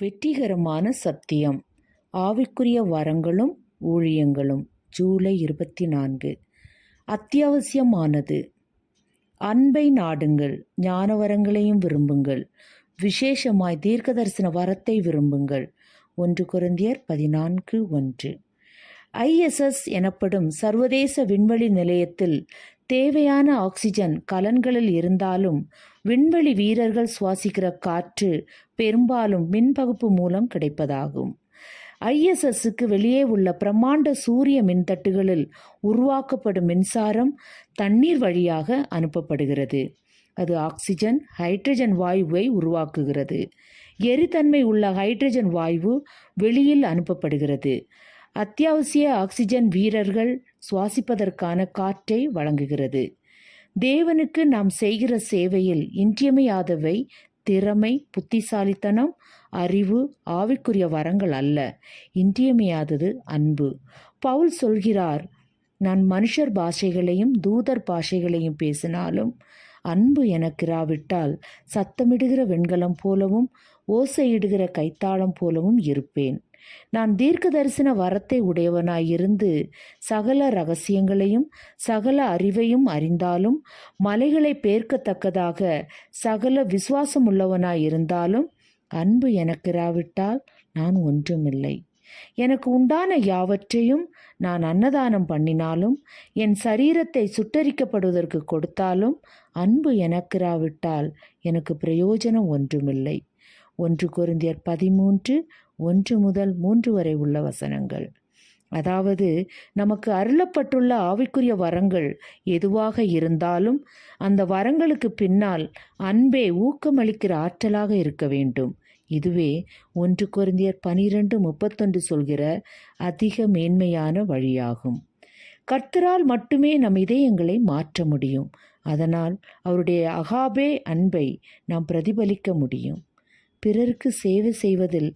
வெற்றிகரமான சத்தியம். ஆவிக்குரிய வரங்களும் ஊழியங்களும். ஜூலை இருபத்தி நான்கு அத்தியாவசியமானது. அன்பை நாடுங்கள். ஞானவரங்களையும் விரும்புங்கள். விசேஷமாய் தீர்க்கதரிசன வரத்தை விரும்புங்கள். ஒன்று குருந்தியர் பதினான்கு ஒன்று. ஐஎஸ்எஸ் எனப்படும் சர்வதேச விண்வெளி நிலையத்தில் தேவையான ஆக்சிஜன் கலன்களில் இருந்தாலும் விண்வெளி வீரர்கள் சுவாசிக்கிற காற்று பெரும்பாலும் மின்பகுப்பு மூலம் கிடைப்பதாகும். ஐஎஸ்எஸ்க்கு வெளியே உள்ள பிரம்மாண்ட சூரிய மின்தட்டுகளில் உருவாக்கப்படும் மின்சாரம் தண்ணீர் வழியாக அனுப்பப்படுகிறது. அது ஆக்சிஜன் ஹைட்ரஜன் வாயுவை உருவாக்குகிறது. எரித்தன்மை உள்ள ஹைட்ரஜன் வாயு வெளியில் அனுப்பப்படுகிறது. அத்தியாவசிய ஆக்சிஜன் வீரர்கள் சுவாசிப்பதற்கான காற்றை வழங்குகிறது. தேவனுக்கு நாம் செய்கிற சேவையில் இன்றியமையாதவை திறமை புத்திசாலித்தனம் அறிவு ஆவிக்குரிய வரங்கள் அல்ல. இன்றியமையாதது அன்பு. பவுல் சொல்கிறார் நான் மனுஷர் பாஷைகளையும் தூதர் பாஷைகளையும் பேசினாலும் அன்பு எனக்கிராவிட்டால் சத்தமிடுகிற வெண்கலம் போலவும் ஓசையிடுகிற கைத்தாளம் போலவும் இருப்பேன். நான் தீர்க்க தரிசன வரத்தை உடையவனாயிருந்து சகல ரகசியங்களையும் சகல அறிவையும் அறிந்தாலும் மலைகளை பேர்க்கத்தக்கதாக சகல விசுவாசம் உள்ளவனாயிருந்தாலும் அன்பு எனக்கிராவிட்டால் நான் ஒன்றுமில்லை. எனக்கு உண்டான யாவற்றையும் நான் அன்னதானம் பண்ணினாலும் என் சரீரத்தை சுட்டரிக்கப்படுவதற்கு கொடுத்தாலும் அன்பு எனக்கிராவிட்டால் எனக்கு பிரயோஜனம் ஒன்றுமில்லை. ஒன்று குருந்தியர் பதிமூன்று ஒன்று முதல் மூன்று வரை உள்ள வசனங்கள். அதாவது நமக்கு அருளப்பட்டுள்ள ஆவிக்குரிய வரங்கள் எதுவாக இருந்தாலும் அந்த வரங்களுக்கு பின்னால் அன்பே ஊக்கமளிக்கிற ஆற்றலாக இருக்க வேண்டும். இதுவே ஒன்று கொரிந்தியர் பனிரெண்டு முப்பத்தொன்று சொல்கிற அதிக மேன்மையான வழியாகும். கர்த்தரால் மட்டுமே நம் இதயங்களை மாற்ற முடியும். அதனால் அவருடைய அகாபே அன்பை நாம் பிரதிபலிக்க முடியும். பிறருக்கு சேவை செய்வதில்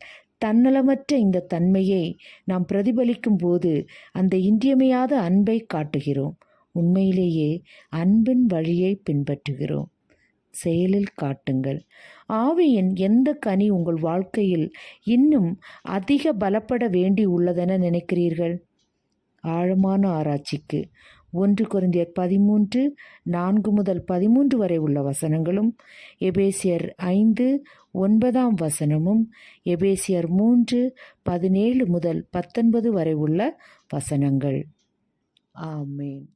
தன்னலமற்ற இந்த தன்மையை நாம் பிரதிபலிக்கும் போது அந்த இன்றியமையாத அன்பை காட்டுகிறோம். உண்மையிலேயே அன்பின் வழியை பின்பற்றுகிறோம். செயலில் காட்டுங்கள். ஆவியின் எந்த கனி உங்கள் வாழ்க்கையில் இன்னும் அதிக பலப்பட வேண்டி உள்ளதென நினைக்கிறீர்கள்? ஆழமான ஆராய்ச்சிக்கு. ஒன்று குருந்தியர் பதிமூன்று நான்கு முதல் பதிமூன்று வரை உள்ள வசனங்களும் எபேசியர் ஐந்து ஒன்பதாம் வசனமும் எபேசியர் மூன்று பதினேழு முதல் பத்தொன்பது வரை உள்ள வசனங்கள். ஆமேன்.